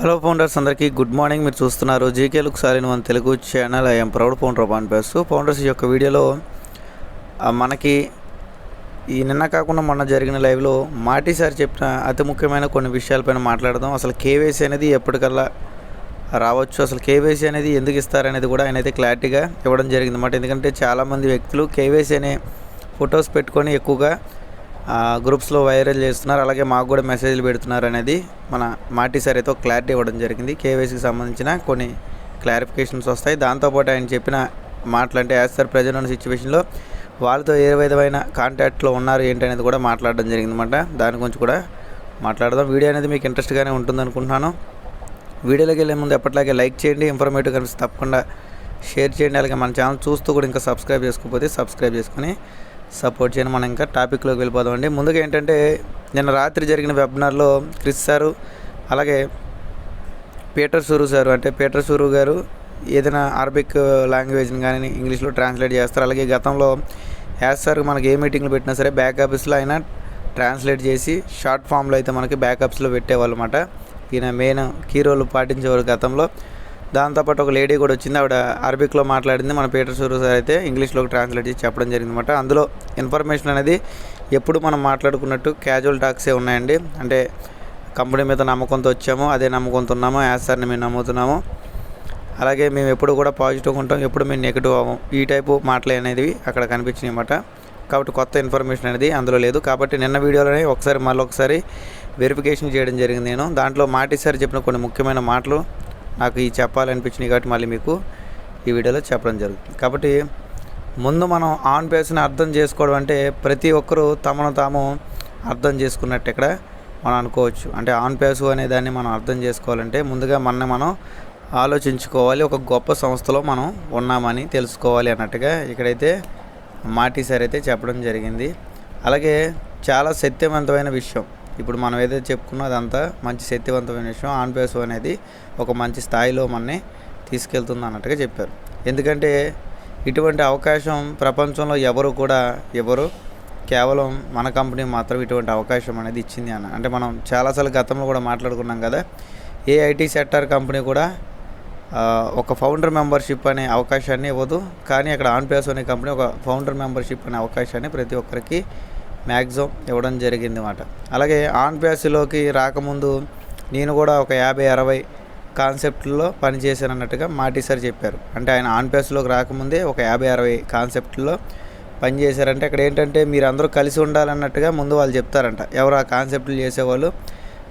Hello founders అందరికీ good morning. మీరు చూస్తున్నారు GK look సాలిన్ one Telugu channel. I'm proud founder of అనిపేస్తూ founders యొక్క వీడియోలో మనకి ఈ నిన్న కాకుండా మొన్న జరిగిన లైవ్లో మాటి సార్ చెప్పిన అతి ముఖ్యమైన కొన్ని విషయాలపైన మాట్లాడదాం. అసలు కేవైసీ అనేది ఎప్పటికల్లా రావచ్చు? అసలు కేవైసీ అనేది ఎందుకు ఇస్తారనేది కూడా ఆయన అయితే క్లారిటీగా ఇవ్వడం జరిగింది అన్నమాట ఎందుకంటే చాలామంది వ్యక్తులు కేవైసీ అనే ఫొటోస్ పెట్టుకొని ఎక్కువగా గ్రూప్స్లో వైరల్ చేస్తున్నారు. అలాగే మాకు కూడా మెసేజ్లు పెడుతున్నారు అనేది మన మాటి సార్ అయితే క్లారిటీ ఇవ్వడం జరిగింది. కేవైసీకి సంబంధించిన కొన్ని క్లారిఫికేషన్స్ వస్తాయి. దాంతోపాటు ఆయన చెప్పిన మాటలు యాజ్ సార్ ప్రజెంట్ ఉన్న సిచ్యువేషన్లో వాళ్ళతో ఏ విధమైన కాంటాక్ట్లో ఉన్నారు ఏంటి అనేది కూడా మాట్లాడడం జరిగింది అనమాట దాని గురించి కూడా మాట్లాడదాం. వీడియో అనేది మీకు ఇంట్రెస్ట్గానే ఉంటుంది అనుకుంటున్నాను. వీడియోలోకి వెళ్ళే ముందు ఎప్పటిలాగే లైక్ చేయండి. ఇన్ఫర్మేటివ్ కనిపిస్తే తప్పకుండా షేర్ చేయండి. అలాగే మన ఛానల్ చూస్తూ కూడా ఇంకా సబ్స్క్రైబ్ చేసుకోకపోతే సబ్స్క్రైబ్ చేసుకొని సపోర్ట్ చేయండి మనం ఇంకా టాపిక్లోకి వెళ్ళిపోదామండి ముందుగా ఏంటంటే నిన్న రాత్రి జరిగిన వెబినార్లో క్రిస్ సారు అలాగే పీటర్ సూరు సారు అంటే పీటర్ సూరు గారు ఏదైనా అరబిక్ లాంగ్వేజ్ని కానీ ఇంగ్లీష్లో ట్రాన్స్లేట్ చేస్తారు. అలాగే గతంలో యాజ్ సార్ మనకి ఏ మీటింగ్లు పెట్టినా సరే బ్యాక్ ఆఫీస్లో ఆయన ట్రాన్స్లేట్ చేసి షార్ట్ ఫామ్లో అయితే మనకి బ్యాకప్స్లో పెట్టేవాళ్ళు అనమాట ఈయన మెయిన్ కీ రోల్ పాటించేవారు గతంలో. దాంతోపాటు ఒక లేడీ కూడా వచ్చింది. ఆవిడ అరబిక్లో మాట్లాడింది. మన పీటర్ సూరు సార్ అయితే ఇంగ్లీష్లోకి ట్రాన్స్లేట్ చేసి చెప్పడం జరిగిందన్నమాట. అందులో ఇన్ఫర్మేషన్ అనేది ఎప్పుడు మనం మాట్లాడుకున్నట్టు క్యాజువల్ టాక్సే ఉన్నాయండి. అంటే కంపెనీ మీద నమ్మకంతో వచ్చాము అదే నమ్మకంతో ఉన్నాము యాజ్ సార్ని మేము నమ్ముతున్నాము. అలాగే మేము ఎప్పుడు కూడా పాజిటివ్గా ఉంటాం ఎప్పుడు మేము నెగిటివ్ అవ్వం ఈ టైపు మాటలు అనేది అక్కడ కనిపించినాయి అన్నమాట. కాబట్టి కొత్త ఇన్ఫర్మేషన్ అనేది అందులో లేదు. కాబట్టి నిన్న వీడియోలోనే ఒకసారి మళ్ళీ ఒకసారి వెరిఫికేషన్ చేయడం జరిగింది నేను. దాంట్లో మాటి సార్ చెప్పిన కొన్ని ముఖ్యమైన మాటలు నాకు ఈ చెప్పాలనిపించినాయి కాబట్టి మళ్ళీ మీకు ఈ వీడియోలో చెప్పడం జరుగుతుంది. కాబట్టి ముందు మనం ఆన్ బేస్ని అర్థం చేసుకోవడం అంటే ప్రతి ఒక్కరూ తమను తాము అర్థం చేసుకున్నట్టు ఇక్కడ మనం అనుకోవచ్చు. అంటే ఆన్ పేసు అనే దాన్ని మనం అర్థం చేసుకోవాలంటే ముందుగా మన మనం ఆలోచించుకోవాలి. ఒక గొప్ప సంస్థలో మనం ఉన్నామని తెలుసుకోవాలి అన్నట్టుగా ఇక్కడైతే మాటి సార్ అయితే చెప్పడం జరిగింది. అలాగే చాలా శక్తివంతమైన విషయం. ఇప్పుడు మనం ఏదైతే చెప్పుకున్నో అదంతా మంచి శక్తివంతమైన విషయం ఆన్పేసో అనేది ఒక మంచి స్థాయిలో మనని తీసుకెళ్తుంది అన్నట్టుగా చెప్పారు. ఎందుకంటే ఇటువంటి అవకాశం ప్రపంచంలో ఎవరు కూడా ఎవరు కేవలం మన కంపెనీ మాత్రం ఇటువంటి అవకాశం అనేది ఇచ్చింది అన్న. అంటే మనం చాలాసార్లు గతంలో కూడా మాట్లాడుకున్నాం కదా ఏ ఐటీ సెక్టార్ కంపెనీ కూడా ఒక ఫౌండర్ మెంబర్షిప్ అనే అవకాశాన్ని ఇవ్వదు. కానీ అక్కడ ఆన్పేస్ అనే కంపెనీ ఒక ఫౌండర్ మెంబర్షిప్ అనే అవకాశాన్ని ప్రతి ఒక్కరికి మ్యాక్సిమం ఇవ్వడం జరిగింది అనమాట అలాగే ఆన్ పేస్లోకి రాకముందు నేను కూడా ఒక యాభై అరవై కాన్సెప్ట్లో పనిచేశాను అన్నట్టుగా మాటి సార్ చెప్పారు. అంటే ఆయన ఆన్ పేస్లోకి రాకముందే ఒక యాభై అరవై కాన్సెప్ట్లో పనిచేశారంటే అక్కడ ఏంటంటే మీరు అందరూ కలిసి ఉండాలన్నట్టుగా ముందు వాళ్ళు చెప్తారంట. ఎవరు ఆ కాన్సెప్ట్లు చేసేవాళ్ళు?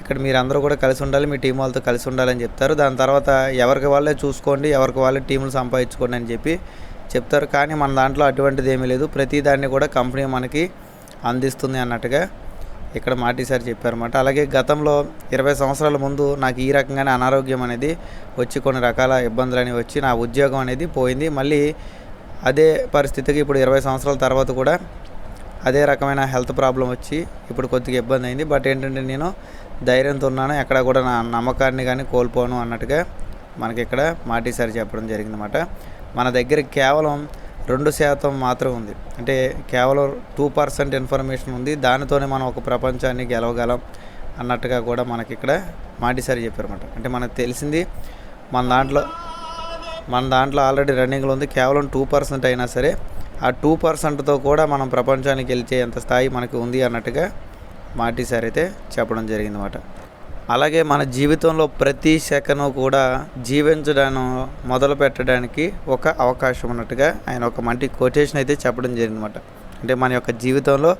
ఇక్కడ మీరు అందరూ కూడా కలిసి ఉండాలి మీ టీం వాళ్ళతో కలిసి ఉండాలని చెప్తారు. దాని తర్వాత ఎవరికి వాళ్ళే చూసుకోండి ఎవరికి వాళ్ళే టీములు సంపాదించుకోండి అని చెప్పి చెప్తారు. కానీ మన దాంట్లో అటువంటిది ఏమీ లేదు. ప్రతి దాన్ని కూడా కంపెనీ మనకి అందిస్తుంది అన్నట్టుగా ఇక్కడ మాటి సార్ చెప్పారన్నమాట. అలాగే గతంలో ఇరవై సంవత్సరాల ముందు నాకు ఈ రకంగానే అనారోగ్యం అనేది వచ్చి కొన్ని రకాల ఇబ్బందులు అనేవి వచ్చి నా ఉద్యోగం అనేది పోయింది. మళ్ళీ అదే పరిస్థితికి ఇప్పుడు ఇరవై సంవత్సరాల తర్వాత కూడా అదే రకమైన హెల్త్ ప్రాబ్లం వచ్చి ఇప్పుడు కొద్దిగా ఇబ్బంది అయింది. బట్ ఏంటంటే నేను ధైర్యంతో ఉన్నాను. ఎక్కడ కూడా నా నమ్మకాన్ని కానీ కోల్పోను అన్నట్టుగా మనకి ఇక్కడ మాటి సార్ చెప్పడం జరిగిందన్నమాట. మన దగ్గర కేవలం రెండు శాతం మాత్రం ఉంది. అంటే కేవలం టూ పర్సెంట్ ఇన్ఫర్మేషన్ ఉంది. దానితోనే మనం ఒక ప్రపంచాన్ని గెలవగలం అన్నట్టుగా కూడా మనకి ఇక్కడ మాటిసారి చెప్పారన్నమాట. అంటే మనకు తెలిసింది మన దాంట్లో మన దాంట్లో ఆల్రెడీ రన్నింగ్లో ఉంది. కేవలం టూ పర్సెంట్ అయినా సరే ఆ టూ పర్సెంట్తో కూడా మనం ప్రపంచానికి గెలిచే అంత స్థాయి మనకి ఉంది అన్నట్టుగా మాటిసారి అయితే చెప్పడం జరిగిందన్నమాట. అలాగే మన జీవితంలో ప్రతి సెకను కూడా జీవించడం మొదలు పెట్టడానికి ఒక అవకాశం ఉన్నట్టుగా ఆయన ఒక మంచి కొటేషన్ అయితే చెప్పడం జరిగిందన్నమాట. అంటే మన యొక్క జీవితంలో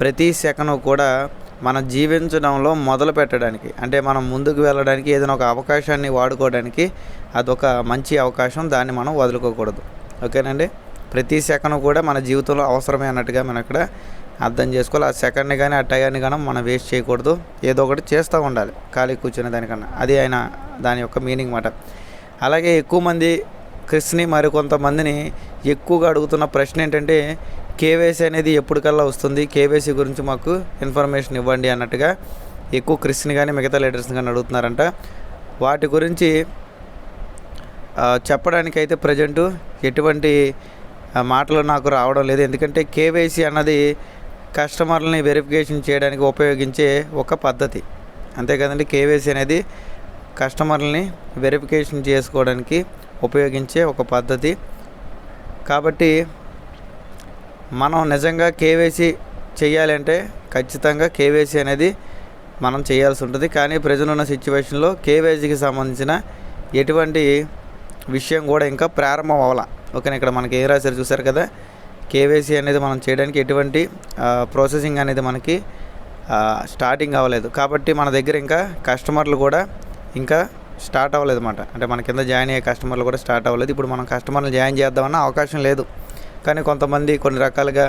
ప్రతి సెకను కూడా మనం జీవించడంలో మొదలు పెట్టడానికి అంటే మనం ముందుకు వెళ్ళడానికి ఏదైనా ఒక అవకాశాన్ని వాడుకోవడానికి అదొక మంచి అవకాశం దాన్ని మనం వదులుకోకూడదు. ఓకేనండి? ప్రతి సెకను కూడా మన జీవితంలో అవసరమే అన్నట్టుగా మనం ఇక్కడ అర్థం చేసుకోవాలి. ఆ సెకండ్ని కానీ ఆ టైర్ని కానీ మనం వేస్ట్ చేయకూడదు. ఏదో ఒకటి చేస్తూ ఉండాలి ఖాళీ కూర్చునే దానికన్నా. అది ఆయన దాని యొక్క మీనింగ్ మాట. అలాగే ఎక్కువ మంది క్రిస్ని మరి కొంతమందిని ఎక్కువగా అడుగుతున్న ప్రశ్న ఏంటంటే కేవైసీ అనేది ఎప్పటికల్లా వస్తుంది? కేవైసీ గురించి మాకు ఇన్ఫర్మేషన్ ఇవ్వండి అన్నట్టుగా ఎక్కువ క్రిస్ని కానీ మిగతా లీడర్స్ని కానీ అడుగుతున్నారంట. వాటి గురించి చెప్పడానికైతే ప్రజెంటు ఎటువంటి మాటలు నాకు రావడం లేదు. ఎందుకంటే కేవైసీ అన్నది కస్టమర్లని వెరిఫికేషన్ చేయడానికి ఉపయోగించే ఒక పద్ధతి. అంతే కదండి కేవైసీ అనేది కస్టమర్లని వెరిఫికేషన్ చేసుకోవడానికి ఉపయోగించే ఒక పద్ధతి. కాబట్టి మనం నిజంగా కేవైసీ చేయాలంటే ఖచ్చితంగా కేవైసీ అనేది మనం చేయాల్సి ఉంటుంది. కానీ ప్రజలు ఉన్న సిచ్యువేషన్లో కేవైసీకి సంబంధించిన ఎటువంటి విషయం కూడా ఇంకా ప్రారంభం అవ్వాల. ఓకేనా ఇక్కడ మనకి ఏ రాశారు చూసారు కదా? కేవైసీ అనేది మనం చేయడానికి ఎటువంటి ప్రాసెసింగ్ అనేది మనకి స్టార్టింగ్ అవ్వలేదు. కాబట్టి మన దగ్గర ఇంకా కస్టమర్లు కూడా ఇంకా స్టార్ట్ అవ్వలేదు అనమాట అంటే మన కింద జాయిన్ అయ్యే కస్టమర్లు కూడా స్టార్ట్ అవ్వలేదు. ఇప్పుడు మనం కస్టమర్లు జాయిన్ చేద్దామన్న అవకాశం లేదు. కానీ కొంతమంది కొన్ని రకాలుగా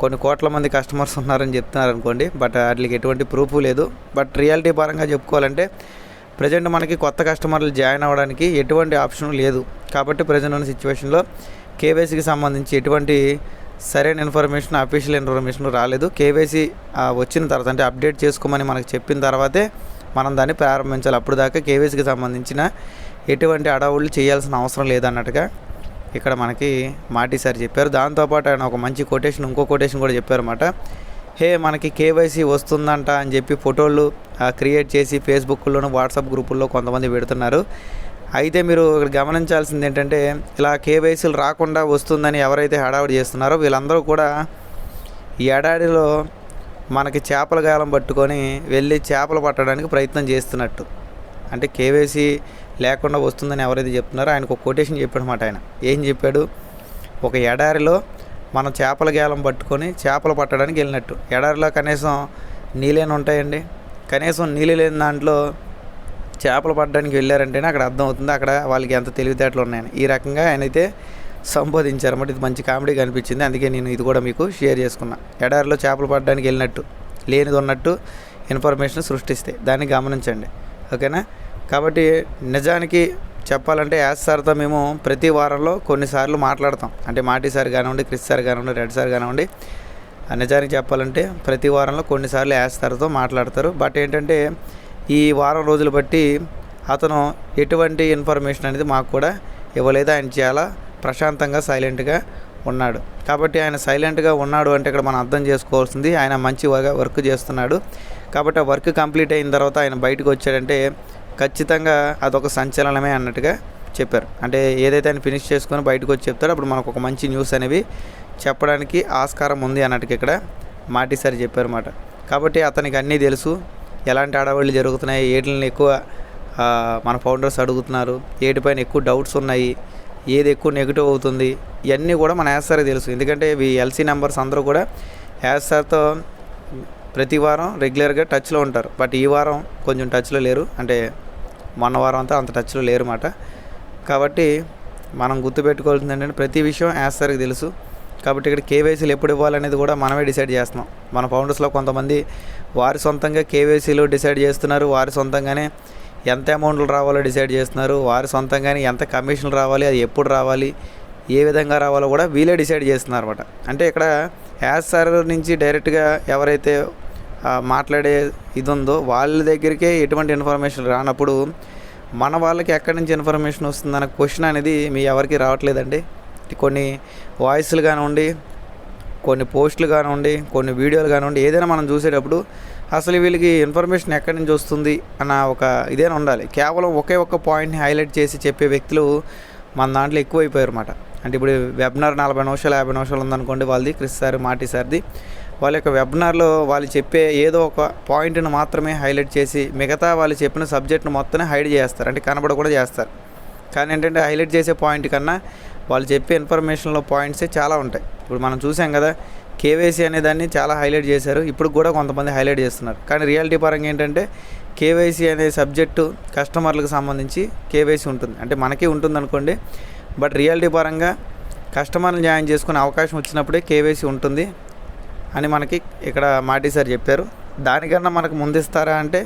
కొన్ని కోట్ల మంది కస్టమర్స్ ఉన్నారని చెప్తున్నారు అనుకోండి బట్ వాటికి ఎటువంటి ప్రూఫ్ లేదు. బట్ రియాలిటీ పరంగా చెప్పుకోవాలంటే ప్రజెంట్ మనకి కొత్త కస్టమర్లు జాయిన్ అవ్వడానికి ఎటువంటి ఆప్షన్ లేదు. కాబట్టి ప్రజెంట్ ఉన్న సిచ్యువేషన్లో కేవైసీకి సంబంధించి ఎటువంటి సరైన ఇన్ఫర్మేషన్ అఫీషియల్ ఇన్ఫర్మేషన్ రాలేదు. కేవైసీ వచ్చిన తర్వాత అంటే అప్డేట్ చేసుకోమని మనకు చెప్పిన తర్వాతే మనం దాన్ని ప్రారంభించాలి. అప్పుడు దాకా కేవైసీకి సంబంధించిన ఎటువంటి అడవులు చేయాల్సిన అవసరం లేదన్నట్టుగా ఇక్కడ మనకి మాటి సార్ చెప్పారు దాంతోపాటు ఆయన ఒక మంచి కొటేషన్ ఇంకో కొటేషన్ కూడా చెప్పారన్నమాట. హే మనకి కేవైసీ వస్తుందంట అని చెప్పి ఫోటోలు క్రియేట్ చేసి ఫేస్బుక్లోను వాట్సాప్ గ్రూపుల్లో కొంతమంది పెడుతున్నారు. అయితే మీరు ఇక్కడ గమనించాల్సింది ఏంటంటే ఇలా కేవైసీలు రాకుండా వస్తుందని ఎవరైతే హడావిడి చేస్తున్నారో వీళ్ళందరూ కూడా ఈ ఎడారిలో మనకి చేపల గాలం పట్టుకొని వెళ్ళి చేపలు పట్టడానికి ప్రయత్నం చేస్తున్నట్టు. అంటే కేవైసీ లేకుండా వస్తుందని ఎవరైతే చెప్తున్నారో ఆయనకు ఒక కొటేషన్ చెప్పాడు ఆయన. ఏం చెప్పాడు? ఒక ఎడారిలో మనం చేపల గేలం పట్టుకొని చేపలు పట్టడానికి వెళ్ళినట్టు. ఎడారిలో కనీసం నీళ్ళేని ఉంటాయండి? కనీసం నీళ్ళు లేని దాంట్లో చేపలు పట్టడానికి వెళ్ళారంటేనే అక్కడ అర్థం అవుతుంది. అక్కడ వాళ్ళకి ఎంత తెలివితేటలు ఉన్నాయని. ఈ రకంగా ఆయన అయితే సంబోధించారు అన్నమాట. ఇది మంచి కామెడీ కనిపించింది. అందుకే నేను ఇది కూడా మీకు షేర్ చేసుకున్నా. ఎడారిలో చేపలు పట్టడానికి వెళ్ళినట్టు లేనిది ఉన్నట్టు ఇన్ఫర్మేషన్ సృష్టిస్తే. దాన్ని గమనించండి. ఓకేనా? కాబట్టి నిజానికి చెప్పాలంటే యాస్ సార్తో మేము ప్రతి వారంలో కొన్నిసార్లు మాట్లాడతాం. అంటే మాటి సార్ కానివ్వండి క్రిస్ సార్ కానివ్వండి రెడ్ సార్ కానివ్వండి ఆ నిజానికి చెప్పాలంటే ప్రతి వారంలో కొన్నిసార్లు యాస్ సార్తో మాట్లాడతారు. బట్ ఏంటంటే ఈ వారం రోజులు బట్టి అతను ఎటువంటి ఇన్ఫర్మేషన్ అనేది మాకు కూడా ఇవ్వలేదు. ఆయన చాలా ప్రశాంతంగా సైలెంట్గా ఉన్నాడు. కాబట్టి ఆయన సైలెంట్గా ఉన్నాడు అంటే ఇక్కడ మనం అర్థం చేసుకోవాల్సింది ఆయన మంచి వర్క్ చేస్తున్నాడు. కాబట్టి ఆ వర్క్ కంప్లీట్ అయిన తర్వాత ఆయన బయటకు వచ్చాడంటే ఖచ్చితంగా అదొక సంచలనమే అన్నట్టుగా చెప్పారు. అంటే ఏదైతే ఆయన ఫినిష్ చేసుకొని బయటకు వచ్చి చెప్తారో అప్పుడు మనకు ఒక మంచి న్యూస్ అనేవి చెప్పడానికి ఆస్కారం ఉంది అన్నట్టుగా ఇక్కడ మాటిసారి చెప్పారన్నమాట కాబట్టి అతనికి అన్నీ తెలుసు. ఎలాంటి ఆడవాళ్ళు జరుగుతున్నాయి ఏటిని ఎక్కువ మన ఫౌండర్స్ అడుగుతున్నారు ఏటిపైన ఎక్కువ డౌట్స్ ఉన్నాయి ఏది ఎక్కువ నెగిటివ్ అవుతుంది ఇవన్నీ కూడా మన యాస్ సార్కి తెలుసు. ఎందుకంటే ఇవి ఎల్సీ నెంబర్స్ అందరూ కూడా యాస్ సార్తో ప్రతి వారం రెగ్యులర్గా టచ్లో ఉంటారు. బట్ ఈ వారం కొంచెం టచ్లో లేరు. అంటే మొన్న వారం అంతా అంత టచ్లో లేరు మాట కాబట్టి మనం గుర్తుపెట్టుకోవాల్సింది ఏంటంటే ప్రతి విషయం యాస్ సార్కి తెలుసు. కాబట్టి ఇక్కడ కేవైసీలు ఎప్పుడు ఇవ్వాలనేది కూడా మనమే డిసైడ్ చేస్తున్నాం. మన ఫౌండర్స్లో కొంతమంది వారి సొంతంగా కేవైసీలు డిసైడ్ చేస్తున్నారు వారి సొంతంగానే ఎంత అమౌంట్లు రావాలో డిసైడ్ చేస్తున్నారు వారి సొంతంగానే ఎంత కమిషన్లు రావాలి అది ఎప్పుడు రావాలి ఏ విధంగా రావాలో కూడా వీళ్ళే డిసైడ్ చేస్తున్నారు అనమాట అంటే ఇక్కడ యాజ్ సార్ నుంచి డైరెక్ట్గా ఎవరైతే మాట్లాడే ఇది ఉందో వాళ్ళ దగ్గరికే ఎటువంటి ఇన్ఫర్మేషన్ రానప్పుడు మన వాళ్ళకి ఎక్కడి నుంచి ఇన్ఫర్మేషన్ వస్తుందన్న క్వశ్చన్ అనేది మీ ఎవరికి రావట్లేదండి. కొన్ని వాయిస్లు కానివ్వండి కొన్ని పోస్టులు కానివ్వండి కొన్ని వీడియోలు కానివ్వండి ఏదైనా మనం చూసేటప్పుడు అసలు వీళ్ళకి ఇన్ఫర్మేషన్ ఎక్కడి నుంచి వస్తుంది అన్న ఒక ఇదేనా ఉండాలి. కేవలం ఒకే ఒక్క పాయింట్ని హైలైట్ చేసి చెప్పే వ్యక్తులు మన దాంట్లో ఎక్కువైపోయారు అనమాట అంటే ఇప్పుడు వెబినార్ నలభై నిమిషాలు యాభై నిమిషాలు ఉందనుకోండి వాళ్ళది క్రిస్ సార్ మాటి సార్ది. వాళ్ళ యొక్క వెబినార్లో వాళ్ళు చెప్పే ఏదో ఒక పాయింట్ని మాత్రమే హైలైట్ చేసి మిగతా వాళ్ళు చెప్పిన సబ్జెక్ట్ను మొత్తం హైడ్ చేస్తారు. అంటే కనబడ కూడా చేస్తారు. కానీ ఏంటంటే హైలైట్ చేసే పాయింట్ కన్నా వాళ్ళు చెప్పే ఇన్ఫర్మేషన్లో పాయింట్సే చాలా ఉంటాయి. ఇప్పుడు మనం చూసాం కదా కేవైసీ అనే దాన్ని చాలా హైలైట్ చేశారు. ఇప్పుడు కూడా కొంతమంది హైలైట్ చేస్తున్నారు. కానీ రియాలిటీ పరంగా ఏంటంటే కేవైసీ అనే సబ్జెక్టు కస్టమర్లకు సంబంధించి కేవైసీ ఉంటుంది. అంటే మనకి ఉంటుంది అనుకోండి బట్ రియాలిటీ పరంగా కస్టమర్ని జాయిన్ చేసుకునే అవకాశం వచ్చినప్పుడే కేవైసీ ఉంటుంది అని మనకి ఇక్కడ మాటి సార్ చెప్పారు. దానికన్నా మనకు ముందిస్తారా అంటే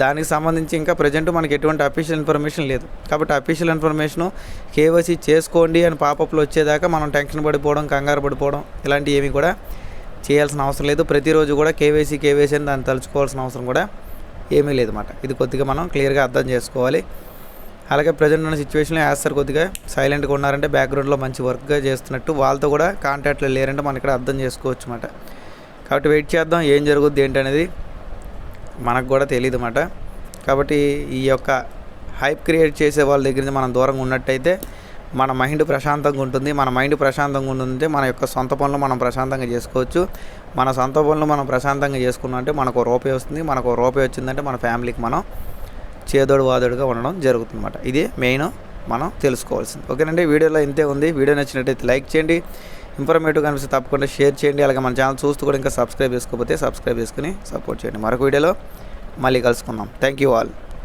దానికి సంబంధించి ఇంకా ప్రజెంట్ మనకి ఎటువంటి అఫీషియల్ ఇన్ఫర్మేషన్ లేదు. కాబట్టి అఫీషియల్ ఇన్ఫర్మేషను కేవైసీ చేసుకోండి అని పాపప్లు వచ్చేదాకా మనం టెన్షన్ పడిపోవడం కంగారు పడిపోవడం ఇలాంటివి ఏమీ కూడా చేయాల్సిన అవసరం లేదు. ప్రతిరోజు కూడా కేవైసీ కేవైసీ అని దాన్ని తలుచుకోవాల్సిన అవసరం కూడా ఏమీ లేదు అన్నమాట ఇది కొద్దిగా మనం క్లియర్గా అర్థం చేసుకోవాలి. అలాగే ప్రజెంట్ ఉన్న సిచ్యువేషన్లో యాస్తారు కొద్దిగా సైలెంట్గా ఉన్నారంటే బ్యాక్గ్రౌండ్లో మంచి వర్క్గా చేస్తున్నట్టు వాళ్ళతో కూడా కాంటాక్ట్లో లేరంటే మనం ఇక్కడ అర్థం చేసుకోవచ్చు అన్నమాట కాబట్టి వెయిట్ చేద్దాం ఏం జరుగుద్ది ఏంటనేది మనకు కూడా తెలియదు అన్నమాట కాబట్టి ఈ యొక్క హైప్ క్రియేట్ చేసే వాళ్ళ దగ్గర నుంచి మనం దూరంగా ఉన్నట్టయితే మన మైండ్ ప్రశాంతంగా ఉంటుంది. మన మైండ్ ప్రశాంతంగా ఉంటుంది మన యొక్క సొంత పనులు మనం ప్రశాంతంగా చేసుకోవచ్చు. మన సొంత పనులు మనం ప్రశాంతంగా చేసుకున్నామంటే మనకు ఓ రూపాయి వస్తుంది. మనకు ఓ రూపాయి వచ్చిందంటే మన ఫ్యామిలీకి మనం చేదోడు వాదోడుగా ఉండడం జరుగుతుందన్నమాట. ఇది మెయిన్ మనం తెలుసుకోవాల్సింది. ఓకేనండి వీడియోలో ఇంతే ఉంది. వీడియో నచ్చినట్టయితే లైక్ చేయండి. ఇన్ఫర్మేటివ్ కనిపిస్తే తప్పకుండా షేర్ చేయండి. అలాగే మన ఛానల్ చూస్తూ కూడా ఇంకా సబ్స్క్రైబ్ చేసుకోకపోతే సబ్స్క్రైబ్ చేసుకుని సపోర్ట్ చేయండి. మరొక వీడియోలో మళ్ళీ కలుసుకుందాం. Thank you all